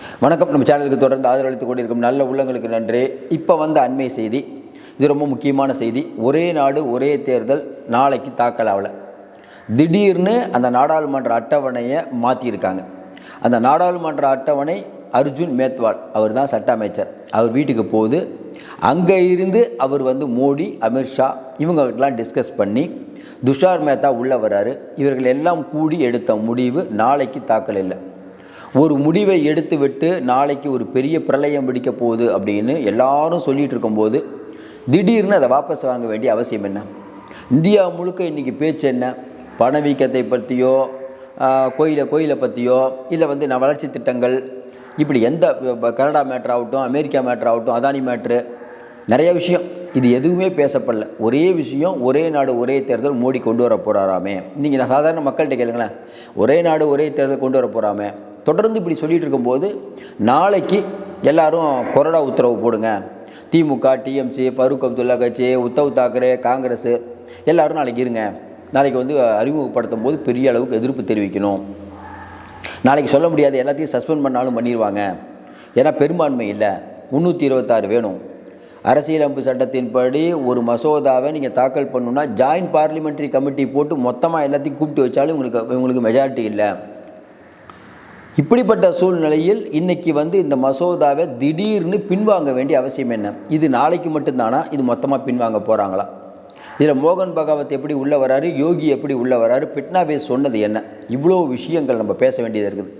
வணக்கம். நம்ம சேனலுக்கு தொடர்ந்து ஆதரவளித்து கொண்டிருக்கும் நல்ல உள்ளங்களுக்கு நன்றி. இப்போ வந்த அண்மை செய்தி இது ரொம்ப முக்கியமான செய்தி. ஒரே நாடு ஒரே தேர்தல் நாளைக்கு தாக்கல் ஆகலை. திடீர்னு அந்த நாடாளுமன்ற அட்டவணையை மாற்றியிருக்காங்க அந்த நாடாளுமன்ற அட்டவணை அர்ஜுன் மேத்வால் அவர் தான் சட்ட அமைச்சர். அவர் வீட்டுக்கு போகுது. அங்கே இருந்து அவர் வந்து மோடி அமித்ஷா இவங்களுக்கெல்லாம் டிஸ்கஸ் பண்ணி துஷார் மேத்தா உள்ளே வராரு. இவர்கள் எல்லாம் கூடி எடுத்த முடிவு நாளைக்கு தாக்கல் இல்லை. ஒரு முடிவை எடுத்துவிட்டு நாளைக்கு ஒரு பெரிய பிரளயம் பிடிக்க போகுது அப்படின்னு எல்லாரும் சொல்லிட்டு இருக்கும்போது திடீர்னு அதை வாபஸ் வாங்க வேண்டிய அவசியம் என்ன? இந்தியா முழுக்க இன்றைக்கி பேச்சு என்ன? பணவீக்கத்தை பற்றியோ கோயிலை கோயிலை பற்றியோ இல்லை வந்து நான் வளர்ச்சி திட்டங்கள் இப்படி எந்த கனடா மேட்ரு ஆகட்டும் அமெரிக்கா மேட்ரு ஆகட்டும் அதானி மேட்ரு நிறைய விஷயம். இது எதுவுமே பேசப்படல. ஒரே விஷயம் ஒரே நாடு ஒரே தேர்தல் மோடி கொண்டு வர போகிறாராமே நீங்கள் நான் சாதாரண மக்கள்கிட்ட கேளுங்களேன். ஒரே நாடு ஒரே தேர்தல் கொண்டு வர போகிறாமே தொடர்ந்து இப்படி சொல்லிகிட்டு இருக்கும்போது நாளைக்கு எல்லாரும் கொறடா உத்தரவு போடுங்க. திமுக டிஎம்சி ஃபருக் அப்துல்லா கட்சி உத்தவ் தாக்கரே காங்கிரஸ் எல்லாரும் நாளைக்கு இருங்க. நாளைக்கு வந்து அறிமுகப்படுத்தும் போது பெரிய அளவுக்கு எதிர்ப்பு தெரிவிக்கணும். நாளைக்கு சொல்ல முடியாது எல்லாத்தையும் சஸ்பெண்ட் பண்ணாலும் பண்ணிடுவாங்க ஏன்னா பெரும்பான்மை இல்லை. முந்நூற்றி இருபத்தாறு வேணும். அரசியலமைப்பு சட்டத்தின்படி ஒரு மசோதாவை நீங்கள் தாக்கல் பண்ணுன்னா ஜாயின்ட் பார்லிமெண்ட்ரி கமிட்டி போட்டு மொத்தமாக எல்லாத்தையும் கூப்பிட்டு வச்சாலும் உங்களுக்கு உங்களுக்கு மெஜாரிட்டி இல்லை. இப்படிப்பட்ட சூழ்நிலையில் இன்னைக்கு வந்து இந்த மசோதாவை திடீர்னு பின்வாங்க வேண்டிய அவசியம் என்ன? இது நாளைக்கு மட்டும்தானா? இது மொத்தமாக பின்வாங்க போகிறாங்களா இதில் மோகன் பகவத் எப்படி உள்ளே வராரு? யோகி எப்படி உள்ளே வராரு? பிட்னாபேஸ் சொன்னது என்ன? இவ்வளோ விஷயங்கள் நம்ம பேச வேண்டியது இருக்குது.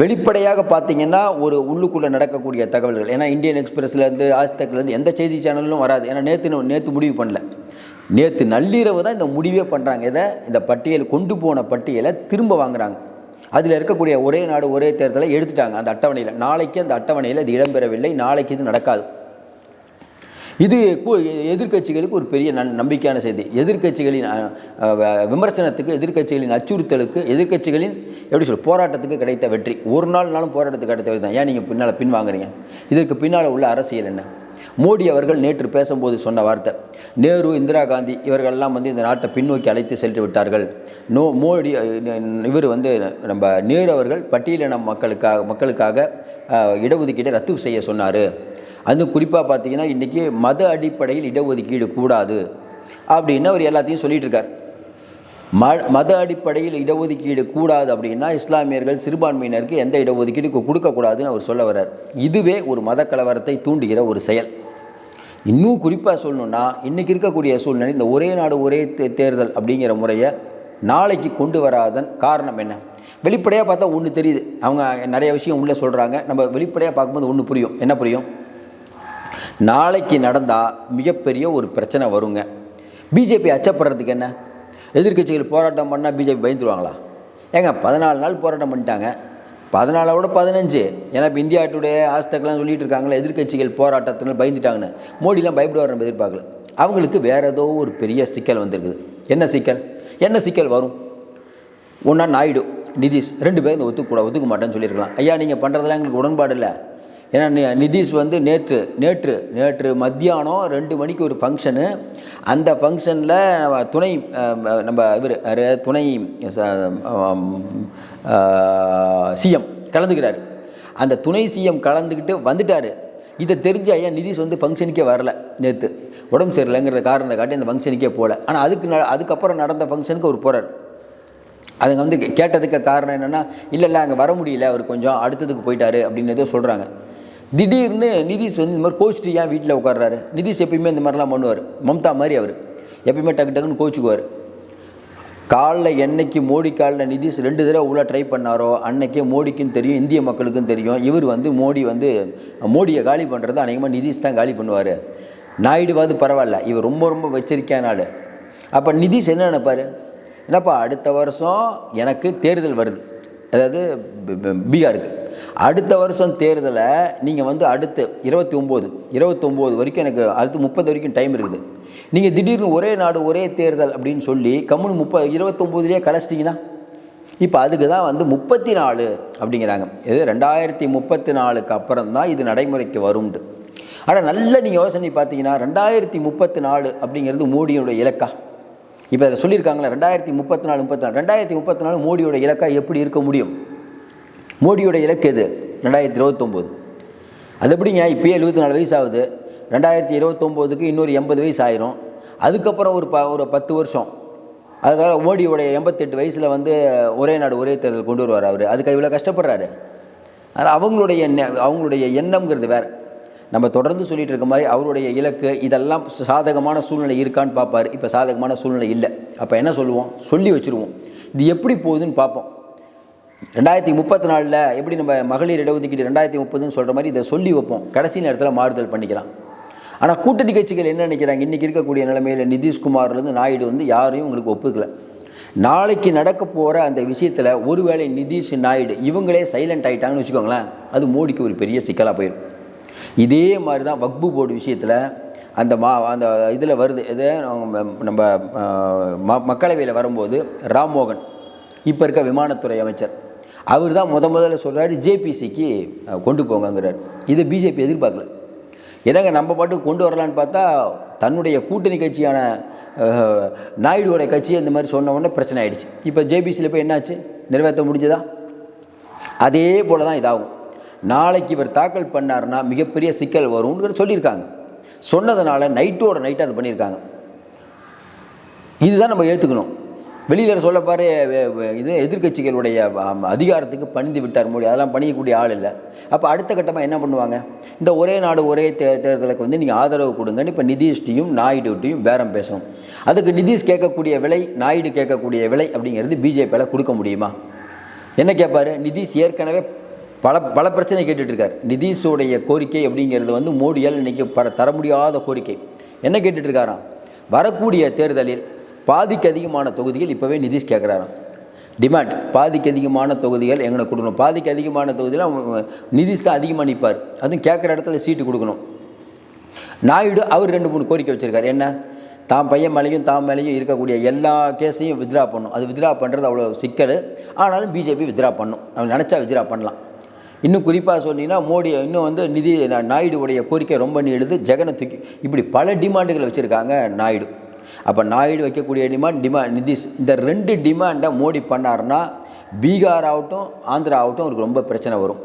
வெளிப்படையாக பார்த்தீங்கன்னா ஒரு உள்ளுக்குள்ளே நடக்கக்கூடிய தகவல்கள் ஏன்னா இந்தியன் எக்ஸ்பிரஸ்லேருந்து ஆஸ்தக்லேருந்து எந்த செய்தி சேனலும் வராது. ஏன்னா நேற்று நேற்று முடிவு பண்ணல. நேற்று நள்ளிரவு தான் இந்த முடிவே பண்ணுறாங்க இதை இந்த பட்டியல் கொண்டு போன பட்டியலை திரும்ப வாங்குறாங்க. அதில் இருக்கக்கூடிய ஒரே நாடு ஒரே தேர்தலை எடுத்துட்டாங்க அந்த அட்டவணையில். நாளைக்கு அந்த அட்டவணையில் இது இடம்பெறவில்லை நாளைக்கு இது நடக்காது. இது எதிர்கட்சிகளுக்கு எதிர்க்கட்சிகளுக்கு ஒரு பெரிய நன் நம்பிக்கையான செய்தி. எதிர்க்கட்சிகளின் விமர்சனத்துக்கு எதிர்க்கட்சிகளின் அச்சுறுத்தலுக்கு எதிர்க்கட்சிகளின் எப்படி சொல் போராட்டத்துக்கு கிடைத்த வெற்றி. ஒரு நாள் நாளும் போராட்டத்துக்கு கிடைத்த வெற்றி தான். ஏன் நீங்கள் பின்னால் பின்வாங்குறீங்க? இதற்கு பின்னால் உள்ள அரசியல் என்ன? மோடி அவர்கள் நேற்று பேசும்போது சொன்ன வார்த்தை நேரு இந்திரா காந்தி இவர்கள்லாம் வந்து இந்த நாட்டை பின்னோக்கி அழைத்து சென்று விட்டார்கள். நோ மோடி இவர் வந்து நம்ம நேரு அவர்கள் பட்டியலின மக்களுக்காக மக்களுக்காக அஹ், இடஒதுக்கீட்டை ரத்து செய்ய சொன்னார். அது குறிப்பாக பார்த்தீங்கன்னா இன்றைக்கி மத அடிப்படையில் இடஒதுக்கீடு கூடாது அப்படின்னு அவர் எல்லாத்தையும் சொல்லிகிட்டு இருக்கார். ம மத அடிப்படையில் இடஒதுக்கீடு கூடாது அப்படின்னா இஸ்லாமியர்கள் சிறுபான்மையினருக்கு எந்த இடஒதுக்கீடு கொடுக்கக்கூடாதுன்னு அவர் சொல்ல வர்றார். இதுவே ஒரு மத கலவரத்தை தூண்டுகிற ஒரு செயல். இன்னும் குறிப்பாக சொல்லணும்னா இன்றைக்கி இருக்கக்கூடிய சூழ்நிலை இந்த ஒரே நாடு ஒரே தே- தேர்தல் அப்படிங்கிற முறையை நாளைக்கு கொண்டு வராதன் காரணம் என்ன? வெளிப்படையாக பார்த்தா ஒன்று தெரியுது. அவங்க நிறைய விஷயம் உள்ளே சொல்கிறாங்க நம்ம வெளிப்படையாக பார்க்கும்போது ஒன்று புரியும். என்ன புரியும்? நாளைக்கு நடந்தால் மிகப்பெரிய ஒரு பிரச்சனை வருங்க. பிஜேபி அச்சப்படுறதுக்கு என்ன? எதிர்க்கட்சிகள் போராட்டம் பண்ணால் பிஜேபி பயந்துருவாங்களா? ஏங்க பதினாலு நாள் போராட்டம் பண்ணிட்டாங்க. பதினாலோட பதினஞ்சு. ஏன்னா இப்போ இந்தியா டுடே ஆஸ்தக்கெல்லாம் சொல்லிட்டு இருக்காங்களே எதிர்க்கட்சிகள் போராட்டத்தினால் பயந்துட்டாங்கன்னு. மோடிலாம் பயப்படுவார் நம்ம எதிர்பார்க்கல. அவங்களுக்கு வேறு ஏதோ ஒரு பெரிய சிக்கல் வந்திருக்குது. என்ன சிக்கல்? என்ன சிக்கல் வரும்? ஒன்றா நாயுடு நிதிஷ் ரெண்டு பேரும் ஒத்துக்கூட ஒத்துக்க மாட்டேன்னு சொல்லியிருக்கலாம். ஐயா நீங்கள் பண்ணுறதெல்லாம் எங்களுக்கு உடன்பாடு இல்லை. ஏன்னா நிதிஷ் வந்து நேற்று நேற்று நேற்று மத்தியானம் ரெண்டு மணிக்கு ஒரு ஃபங்க்ஷனு அந்த ஃபங்க்ஷனில் துணை நம்ம இவர் துணை சிஎம் கலந்துக்கிறார். அந்த துணை சிஎம் கலந்துக்கிட்டு வந்துட்டார். இதை தெரிஞ்ச ஐயா நிதிஷ் வந்து ஃபங்க்ஷனுக்கே வரல நேற்று உடம்பு சரியில்லைங்கிற காரணத்தை காட்டி அந்த ஃபங்க்ஷனுக்கே போகல ஆனால் அதுக்கு ந- அதுக்கப்புறம் நடந்த ஃபங்க்ஷனுக்கு அவர் போகிறார் அதுங்க வந்து கே- கேட்டதுக்கு காரணம் என்னென்னா இல்லை இல்லை அங்கே வர முடியல. அவர் கொஞ்சம் அடுத்ததுக்கு போயிட்டாரு. அப்படின்னு ஏதோ சொல்கிறாங்க திடீர்னு நிதிஷ் வந்து இந்த மாதிரி கோச்சிட்டு ஏன் வீட்டில் உட்கார்றாரு? நிதிஷ் எப்பயுமே இந்த மாதிரிலாம் பண்ணுவார். மம்தா மாதிரி அவர். எப்பயுமே டக்கு டக்குன்னு கோச்சுக்குவார். காலில் என்னைக்கு மோடி காலில் நிதிஷ் ரெண்டு தடவை உள்ள ட்ரை பண்ணாரோ அன்னைக்கே மோடிக்கும் தெரியும் இந்திய மக்களுக்கும் தெரியும். இவர் வந்து மோடி வந்து மோடியை காலி பண்ணுறது அநேகமாக நிதிஷ் தான் காலி பண்ணுவார். நாயுடுவாது பரவாயில்ல. இவர் ரொம்ப ரொம்ப எச்சரிக்கையான ஆள். அப்போ நிதிஷ் என்ன நினைப்பார்? என்னப்பா அடுத்த வருஷம் எனக்கு தேர்தல் வருது. அதாவது பீகாருக்கு. அடுத்த வருஷம் தேர்தலை நீங்கள் வந்து அடுத்து இருபத்தி ஒம்பது இருபத்தொம்போது வரைக்கும் எனக்கு அடுத்து முப்பது வரைக்கும் டைம் இருக்குது. நீங்கள் திடீர்னு ஒரே நாடு ஒரே தேர்தல் அப்படின்னு சொல்லி கம்முனு முப்பது இருபத்தொம்போதுலேயே கலைச்சிட்டிங்கன்னா இப்போ அதுக்கு தான் வந்து முப்பத்தி நாலு அப்படிங்கிறாங்க. இது ரெண்டாயிரத்தி முப்பத்தி நாலுக்கு அப்புறம் தான் இது நடைமுறைக்கு வரும்ண்டு ஆனால் நல்ல நீங்கள் யோசனை பார்த்தீங்கன்னா ரெண்டாயிரத்தி முப்பத்தி நாலு அப்படிங்கிறது மோடியோட இலக்கா. இப்போ அதை சொல்லியிருக்காங்களே ரெண்டாயிரத்தி முப்பத்தி நாலு முப்பத்தி நாலு ரெண்டாயிரத்தி முப்பத்தி நாலு மோடியோட இலக்கா எப்படி இருக்க முடியும்? மோடியோட இலக்கு எது? ரெண்டாயிரத்தி இருபத்தொம்போது. அது எப்படிங்க? இப்பயே எழுபத்தி நாலு வயசு ஆகுது ரெண்டாயிரத்தி இருபத்தொம்போதுக்கு இன்னொரு எண்பது வயசு ஆயிரும். அதுக்கப்புறம் ஒரு ப ஒரு பத்து வருஷம். அதுக்காக மோடியோடைய எண்பத்தெட்டு வயசில் வந்து ஒரே நாடு ஒரே தேர்தல் கொண்டு வருவார் அவர். அதுக்கு இவ்வளோ கஷ்டப்படுறாரு. அதனால் அவங்களுடைய அவங்களுடைய எண்ணம்ங்கிறது வேறு. நம்ம தொடர்ந்து சொல்லிட்டு இருக்க மாதிரி அவருடைய இலக்கு இதெல்லாம் சாதகமான சூழ்நிலை இருக்கான்னு பார்ப்பார் இப்போ சாதகமான சூழ்நிலை இல்லை. அப்போ என்ன சொல்லுவோம்? சொல்லி வச்சுருவோம். இது எப்படி போகுதுன்னு பார்ப்போம் ரெண்டாயிரத்தி முப்பத்தி நாலில் எப்படி நம்ம மகளிர் இடஒதுக்கீடு ரெண்டாயிரத்தி முப்பதுன்னு சொல்கிற மாதிரி இதை சொல்லி வைப்போம். கடைசி நேரத்தில் மாறுதல் பண்ணிக்கலாம். ஆனால் கூட்டணி கட்சிகள் என்ன நினைக்கிறாங்க? இன்றைக்கி இருக்கக்கூடிய நிலைமையில் நிதிஷ்குமார்லேருந்து நாயுடு வந்து யாரையும் உங்களுக்கு ஒப்புக்கலை. நாளைக்கு நடக்க போகிற அந்த விஷயத்தில் ஒருவேளை நிதிஷ் நாயுடு இவங்களே சைலண்ட் ஆகிட்டாங்கன்னு வச்சுக்கோங்களேன் அது மோடிக்கு ஒரு பெரிய சிக்கலாக போயிடும் இதே மாதிரி தான் வக்பு போர்டு விஷயத்தில் அந்த மா அந்த இதில் வருது. இது நம்ம ம மக்களவையில் வரும்போது ராம்மோகன் இப்போ இருக்க விமானத்துறை அமைச்சர். அவர் தான் முத முதல்ல சொல்கிறாரு ஜேபிசிக்கு கொண்டு போங்கங்கிறார். இதை பிஜேபி எதிர்பார்க்கல. என்னங்க நம்ம பாட்டுக்கு கொண்டு வரலான்னு பார்த்தா தன்னுடைய கூட்டணி கட்சியான நாயுடுவோட கட்சி இந்த மாதிரி சொன்ன உடனே பிரச்சனை ஆகிடுச்சு இப்போ ஜேபிசியில் போய் என்னாச்சு? நிறைவேற்ற முடிஞ்சதா? அதே போல தான் இதாகும். நாளைக்கு இவர் தாக்கல் பண்ணாருன்னா மிகப்பெரிய சிக்கல் வரும்னு சொல்லியிருக்காங்க. சொன்னதுனால நைட்டோட நைட்டு அது பண்ணியிருக்காங்க. இதுதான் நம்ம ஏற்றுக்கணும் வெளியில் சொல்ல பாரு இது எதிர்க்கட்சிகளுடைய அதிகாரத்துக்கு பணிந்து விட்டார் மோடி. அதெல்லாம் பண்ணிக்கக்கூடிய ஆள் இல்லை. அப்போ அடுத்த கட்டமாக என்ன பண்ணுவாங்க? இந்த ஒரே நாடு ஒரே தே தேர்தலுக்கு வந்து நீங்கள் ஆதரவு கொடுங்கன்னு இப்போ நிதிஷ்டியும் நாயுடுட்டையும் பேரம் பேசணும். அதுக்கு நிதிஷ் கேட்கக்கூடிய விலை நாயுடு கேட்கக்கூடிய விலை அப்படிங்கிறது பிஜேபியால் கொடுக்க முடியுமா? என்ன கேட்பாரு? நிதிஷ் ஏற்கனவே பல பல பிரச்சனை கேட்டுட்ருக்கார். நிதிஷுடைய கோரிக்கை அப்படிங்கிறது வந்து மோடியால் இன்றைக்கி ப தர முடியாத கோரிக்கை. என்ன கேட்டுட்ருக்காராம்? வரக்கூடிய தேர்தலில் பாதிக்கு அதிகமான தொகுதிகள் இப்போவே நிதிஷ் கேட்குறாராம் டிமாண்ட் பாதிக்கு அதிகமான தொகுதிகள் எங்களை கொடுக்கணும். பாதிக்கு அதிகமான தொகுதியில் நிதிஷ் தான் அதிகமாக நிற்பார் அதுவும் கேட்குற இடத்துல சீட்டு கொடுக்கணும். நாயுடு அவர் ரெண்டு மூணு கோரிக்கை வச்சுருக்காரு. என்ன? தான் பையன் மேலேயும் தான் மேலேயும் இருக்கக்கூடிய எல்லா கேஸையும் வித்ரா பண்ணும் அது வித்ரா பண்ணுறது அவ்வளோ சிக்கல். ஆனாலும் பிஜேபி வித்ரா பண்ணும். அவன் நினச்சா வித்ரா பண்ணலாம். இன்னும் குறிப்பாக சொன்னீங்கன்னா மோடி இன்னும் வந்து நிதி நாயுடு நாயுடுவுடைய கோரிக்கை ரொம்ப நீடுது ஜெகனை தூக்கி இப்படி பல டிமாண்டுகள் வச்சுருக்காங்க நாயுடு. அப்போ நாயுடு வைக்கக்கூடிய டிமாண்ட் டிமாண்ட் நிதிஷ் இந்த ரெண்டு டிமாண்டை மோடி பண்ணாருன்னா பீகார் ஆகட்டும் ஆந்திரா ஆகட்டும் அவருக்கு ரொம்ப பிரச்சனை வரும்.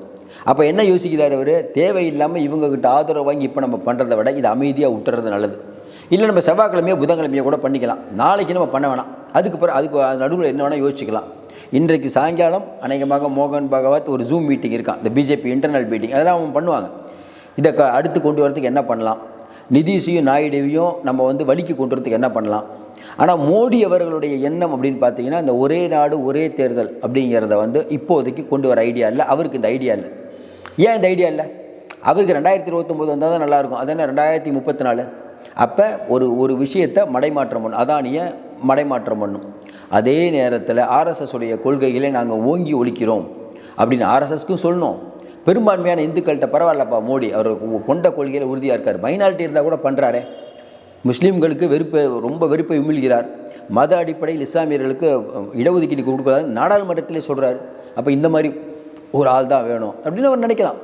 அப்போ என்ன யோசிக்கிறார் அவர்? தேவையில்லாமல் இவங்ககிட்ட ஆதரவு வாங்கி இப்போ நம்ம பண்ணுறதை விட இது அமைதியாக விட்டுறது நல்லது. இல்லை நம்ம செவ்வாய்க்கிழமையோ புதன்கிழமையோ கூட பண்ணிக்கலாம். நாளைக்கு நம்ம பண்ண வேணாம். அதுக்கு பிறகு அதுக்கு நடுவில் என்ன வேணால் யோசிச்சுக்கலாம். இன்றைக்கு சாயங்காலம் அநேகமாக மோகன் பகவத் ஒரு ஜூம் மீட்டிங் இருக்கான். இந்த பிஜேபி இன்டர்னல் மீட்டிங் அதெல்லாம் அவங்க பண்ணுவாங்க. இதை க அடுத்து கொண்டு வரதுக்கு என்ன பண்ணலாம்? நிதிஷையும் நாயுடுவையும் நம்ம வந்து வழிக்கு கொண்டு வரதுக்கு என்ன பண்ணலாம்? ஆனால் மோடி அவர்களுடைய எண்ணம் அப்படின்னு பார்த்தீங்கன்னா இந்த ஒரே நாடு ஒரே தேர்தல் அப்படிங்கிறத வந்து இப்போதைக்கு கொண்டு வர ஐடியா இல்லை. அவருக்கு இந்த ஐடியா இல்லை. ஏன் இந்த ஐடியா இல்லை? அவருக்கு ரெண்டாயிரத்தி இருபத்தொம்போது வந்தால் தான் நல்லாயிருக்கும் அது ரெண்டாயிரத்தி முப்பத்தி நாலு? அப்போ ஒரு ஒரு விஷயத்தை மடைமாற்றம் பண்ணும். அதானியை மடைமாற்றம் பண்ணும்? அதே நேரத்தில் ஆர்எஸ்எஸ் உடைய கொள்கைகளை நாங்கள் ஓங்கி ஒழிக்கிறோம் அப்படின்னு ஆர்எஸ்எஸ்க்கும் சொல்லணும். பெரும்பான்மையான இந்துக்கள்கிட்ட பரவாயில்லப்பா மோடி அவர் கொண்ட கொள்கையில் உறுதியாக இருக்கார். மைனாரிட்டி இருந்தால் கூட பண்ணுறாரே முஸ்லீம்களுக்கு வெறுப்பை ரொம்ப வெறுப்பை உமிழ்கிறார். மத அடிப்படையில் இஸ்லாமியர்களுக்கு இடஒதுக்கீடு கொடுக்குறாரு நாடாளுமன்றத்திலே சொல்கிறார் அப்போ இந்த மாதிரி ஒரு ஆள் தான் வேணும் அப்படின்னு அவர் நினைக்கலாம்.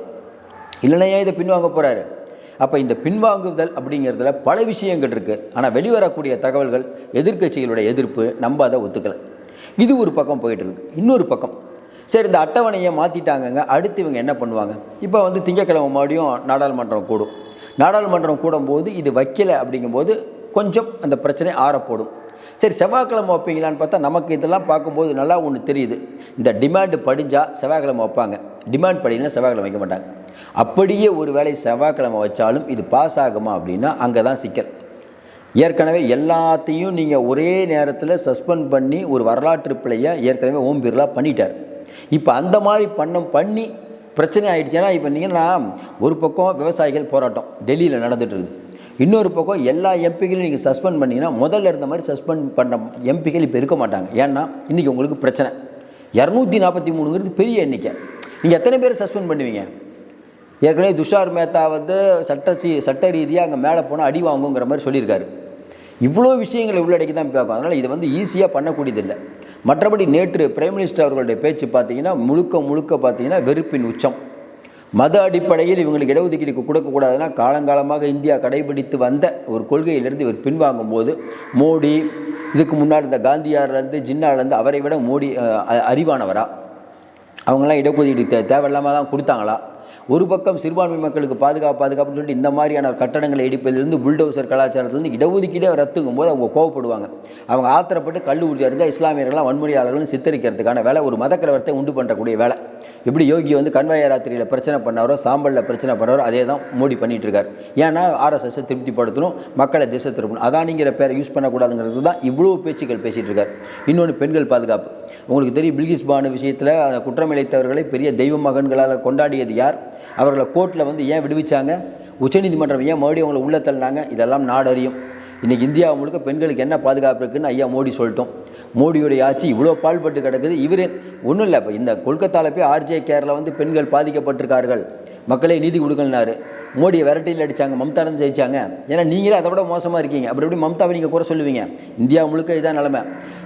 இல்லைன்னா இதை பின்வாங்க போகிறாரு அப்போ இந்த பின்வாங்குதல் அப்படிங்கிறதுல பல விஷயங்கள் இருக்குது ஆனால் வெளிவரக்கூடிய தகவல்கள் எதிர்க்கட்சிகளுடைய எதிர்ப்பு நம்ம அதை ஒத்துக்கலை. இது ஒரு பக்கம் போயிட்டு இருக்கு. இன்னொரு பக்கம் சரி இந்த அட்டவணையை மாற்றிட்டாங்கங்க அடுத்து இவங்க என்ன பண்ணுவாங்க? இப்போ வந்து திங்கக்கிழமை மறுபடியும் நாடாளுமன்றம் கூடும். நாடாளுமன்றம் கூடும்போது இது வைக்கலை அப்படிங்கும்போது கொஞ்சம் அந்த பிரச்சனை ஆறப்போடும். சரி செவ்வாய்க்கிழமை வைப்பீங்களான்னு பார்த்தா நமக்கு இதெல்லாம் பார்க்கும்போது நல்லா ஒன்று தெரியுது. இந்த டிமாண்டு படிஞ்சால் செவ்வாய்க்கிழமை வைப்பாங்க. டிமாண்ட் படினா செவ்வாய்க்கிழமை வைக்க மாட்டாங்க. அப்படியே ஒரு வேளை செவ்வாய்க்கிழமை வச்சாலும் இது பாஸ் ஆகுமா அப்படின்னா அங்கே தான் சிக்கல். ஏற்கனவே எல்லாத்தையும் நீங்கள் ஒரே நேரத்தில் சஸ்பெண்ட் பண்ணி ஒரு வரலாற்று பிள்ளையை ஏற்கனவே ஓம் பிர்லா பண்ணிட்டார். இப்போ அந்த மாதிரி பண்ண பண்ணி பிரச்சனை ஆகிடுச்சு ஏன்னா இப்போ நீங்கன்னா ஒரு பக்கம் விவசாயிகள் போராட்டம் டெல்லியில் நடந்துகிட்ருக்குது இருக்குது இன்னொரு பக்கம் எல்லா எம்பிகளையும் நீங்கள் சஸ்பெண்ட் பண்ணிங்கன்னா முதல்ல இருந்த மாதிரி சஸ்பெண்ட் பண்ண எம்பிகள் இப்போ இருக்க மாட்டாங்க. ஏன்னா இன்றைக்கி உங்களுக்கு பிரச்சனை. இரநூத்தி நாற்பத்தி மூணுங்கிறது பெரிய எண்ணிக்கை. நீங்கள் எத்தனை பேர் சஸ்பெண்ட் பண்ணுவீங்க? ஏற்கனவே துஷார் மேத்தா வந்து சட்ட சி சட்ட ரீதியாக அங்கே மேலே போனால் அடி வாங்குங்கிற மாதிரி சொல்லியிருக்காரு. இவ்வளோ விஷயங்களை உள்ளடக்கி தான் பார்க்கும் அதனால் இது வந்து ஈஸியாக பண்ணக்கூடியதில்லை. மற்றபடி நேற்று பிரைம் மினிஸ்டர் அவர்களுடைய பேச்சு பார்த்தீங்கன்னா முழுக்க முழுக்க பார்த்தீங்கன்னா வெறுப்பின் உச்சம். மத அடிப்படையில் இவங்களுக்கு இடஒதுக்கீடு கொடுக்கக்கூடாதுன்னா காலங்காலமாக இந்தியா கடைபிடித்து வந்த ஒரு கொள்கையிலிருந்து இவர் பின்வாங்கும் போது மோடி இதுக்கு முன்னாடி இந்த காந்தியார்லேருந்து ஜின்னாலேருந்து அவரை விட மோடி அறிவானவரா? அவங்களாம் இடஒதுக்கீடு தேவையில்லாமல் தான் கொடுத்தாங்களா? ஒரு பக்கம் சிறுபான்மை மக்களுக்கு பாதுகாப்பு பாதுகாப்புன்னு சொல்லிட்டு இந்த மாதிரியான கட்டடங்களை இடிப்பதிலிருந்து புல்டோசர் கலாச்சாரத்திலிருந்து இடஒதுக்கீடே ரத்துங்கும் போது அவங்க கோவப்படுவாங்க. அவங்க ஆத்திரப்பட்டு கல்லூரி ஊற்றி இஸ்லாமியர்கள்லாம் வன்முறையாளர்களும் சித்தரிக்கிறதுக்கான வேலை ஒரு மதக்கலவரத்தை உண்டு பண்ணக்கூடிய வேலை. எப்படி யோகி வந்து கன்வாய ராத்திரியில் பிரச்சனை பண்ணாரோ சாம்பலில் பிரச்சனை பண்ணாரோ அதே தான் மோடி பண்ணிட்டு ஏன்னா ஆர்எஸ்எஸ்ஸை திருப்திப்படுத்தணும் மக்களை திசை திருப்பணும். அதானிங்கிற பேரை யூஸ் பண்ணக்கூடாதுங்கிறது தான் இவ்வளோ பேச்சுக்கள் பேசிகிட்டு இருக்கார் இன்னொன்று பெண்கள் பாதுகாப்பு. உங்களுக்கு தெரியும் பில்கிஸ் பானு விஷயத்தில் குற்றம் இழைத்தவர்களை பெரிய தெய்வ மகன்களால் கொண்டாடியது யார்? அவர்களை கோர்ட்டில் வந்து ஏன் விடுவிச்சாங்க? உச்சநீதிமன்றம் ஏன் மறுபடியும் அவங்களை உள்ள தள்ளினாங்க? இதெல்லாம் நாடறியும். இன்றைக்கி இந்தியா முழுக்க பெண்களுக்கு என்ன பாதுகாப்பு இருக்குதுன்னு ஐயா மோடி சொல்லிட்டோம். மோடியுடைய ஆட்சி இவ்வளோ பால்பட்டு கிடக்குது. இவரே ஒன்றும் இல்லை. இப்போ இந்த கொல்கத்தாவில் போய் ஆர்ஜே கேரில் வந்து பெண்கள் பாதிக்கப்பட்டிருக்கார்கள். மக்களே நீதி கொடுக்கலனாரு மோடியை விரட்டியில் அடித்தாங்க மம்தா தான் ஜெயிச்சாங்க. ஏன்னா நீங்களே அதை விட மோசமாக இருக்கீங்க. அப்படி எப்படி மம்தாவை நீங்கள் குறை சொல்லுவீங்க. இந்தியா முழுக்க இதான் நிலமை.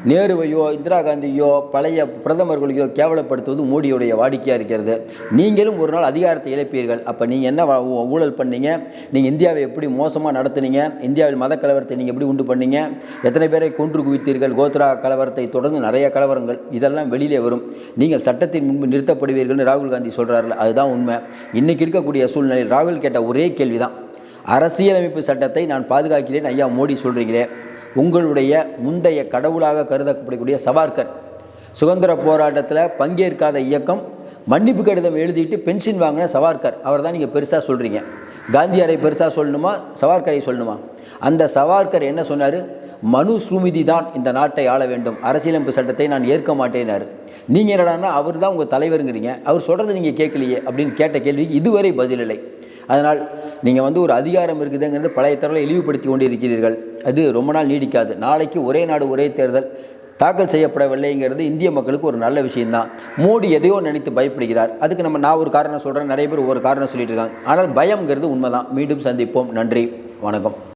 நேருவையோ இந்திரா காந்தியோ பழைய பிரதமர்களையோ கேவலப்படுத்துவது மோடியுடைய வாடிக்கையாக இருக்கிறது. நீங்களும் ஒரு நாள் அதிகாரத்தை இழப்பீர்கள். அப்போ நீங்கள் என்ன ஊ- ஊழல் பண்ணீங்க? நீங்கள் இந்தியாவை எப்படி மோசமாக நடத்துனீங்க? இந்தியாவில் மத கலவரத்தை நீங்கள் எப்படி உண்டு பண்ணீங்க? எத்தனை பேரை கொன்று குவித்தீர்கள்? கோத்ரா கலவரத்தை தொடர்ந்து நிறைய கலவரங்கள். இதெல்லாம் வெளியிலே வரும். நீங்கள் சட்டத்தின் முன்பு நிறுத்தப்படுவீர்கள்னு ராகுல் காந்தி சொல்கிறார்கள் அதுதான் உண்மை. இன்றைக்கி இருக்கக்கூடிய சூழ்நிலையில் ராகுல் கேட்ட ஒரே கேள்வி தான் அரசியலமைப்பு சட்டத்தை நான் பாதுகாக்கிறேன் ஐயா மோடி சொல்கிறீங்களே உங்களுடைய முந்தைய கடவுளாக கருதப்படக்கூடிய சவார்கர். சுதந்திர போராட்டத்தில் பங்கேற்காத இயக்கம் மன்னிப்பு கடிதம் எழுதிட்டு பென்ஷன் வாங்கின சவார்கர். அவர் தான் நீங்கள் பெருசாக சொல்கிறீங்க காந்தியாரை பெருசாக சொல்லணுமா? சவார்கரை சொல்லணுமா? அந்த சவார்கர் என்ன சொன்னார்? மனு ஸ்ருமிதி தான் இந்த நாட்டை ஆள வேண்டும். அரசியலமைப்பு சட்டத்தை நான் ஏற்க மாட்டேனார். நீங்கள் என்னடான்னா அவர் தான் உங்கள் தலைவருங்கிறீங்க. அவர் சொல்கிறத நீங்கள் கேட்கலையே அப்படின்னு கேட்ட கேள்விக்கு இதுவரை பதிலில்லை அதனால் நீங்கள் வந்து ஒரு அதிகாரம் இருக்குதுங்கிறது பழைய தரவில் இழிவுபடுத்தி கொண்டு இருக்கிறீர்கள் அது ரொம்ப நாள் நீடிக்காது. நாளைக்கு ஒரே நாடு ஒரே தேர்தல். தாக்கல் செய்யப்படவில்லைங்கிறது இந்திய மக்களுக்கு ஒரு நல்ல விஷயம்தான். மோடி எதையோ நினைத்து பயப்படுகிறார். அதுக்கு நம்ம நான் ஒரு காரணம் சொல்கிறேன் நிறைய பேர் ஒவ்வொரு காரணம் சொல்லிட்டு இருக்காங்க. ஆனால் பயம்ங்கிறது உண்மைதான். மீண்டும் சந்திப்போம். நன்றி. வணக்கம்.